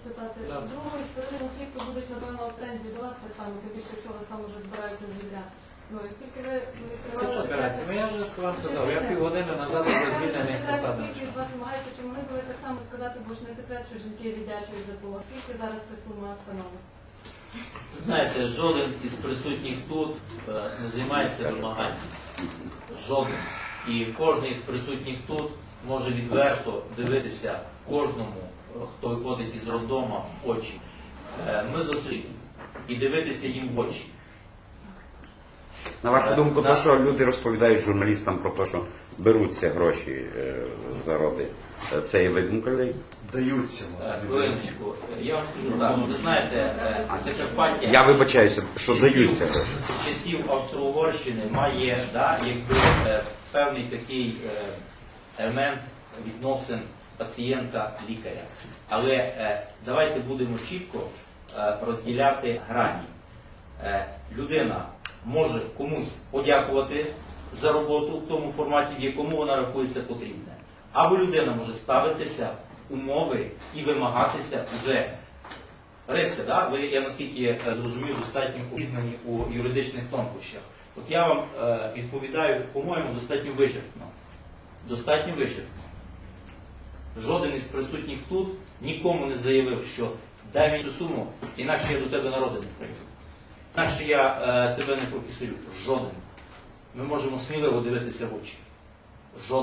спитати. Так. Другою сторони конфлікту будуть, напевно, претензії до вас так само, тим більше, якщо вас там вже збираються звільняти. Ну, і оскільки ви Це що збирається? Ну я вже вам сказав, я півгодини назад вже звільнений посади. Скільки від вас вимагаєте, чи могли б ви так само сказати, бо ж не секрет, що жінки віддячують за Бога. Скільки зараз ця сума становить? Знаєте, жоден із присутніх тут е, не займається вимаганням. Жоден. І кожен із присутніх тут може відверто дивитися кожному, е, хто виходить із роддома в очі. Е, Ми засуджені і дивитися їм в очі. На вашу думку, На- то, що люди розповідають журналістам про те, що беруться гроші е, за роди, е, це є видумка людей? Даються. Е, Хвилиночку, е, я вам скажу так, ви знаєте, е, Закарпаття. Я вибачаюся, що даються з часів Австро-Угорщини має да, якби, е, певний такий е, елемент відносин пацієнта-лікаря. Але е, давайте будемо чітко е, розділяти грані. Е, людина може комусь подякувати за роботу в тому форматі, в якому вона рахується потрібне. Або людина може ставитися умови і вимагатися вже Риска, да? ви, я наскільки зрозумів, достатньо обізнані у юридичних тонкощах. От я вам е, відповідаю, по-моєму, достатньо вичерпно. Достатньо вичерпно. Жоден із присутніх тут нікому не заявив, що дай мені цю суму, інакше я до тебе на родину прийду. Інакше я е, тебе не прокисую. Жоден. Ми можемо сміливо дивитися в очі. Жоден.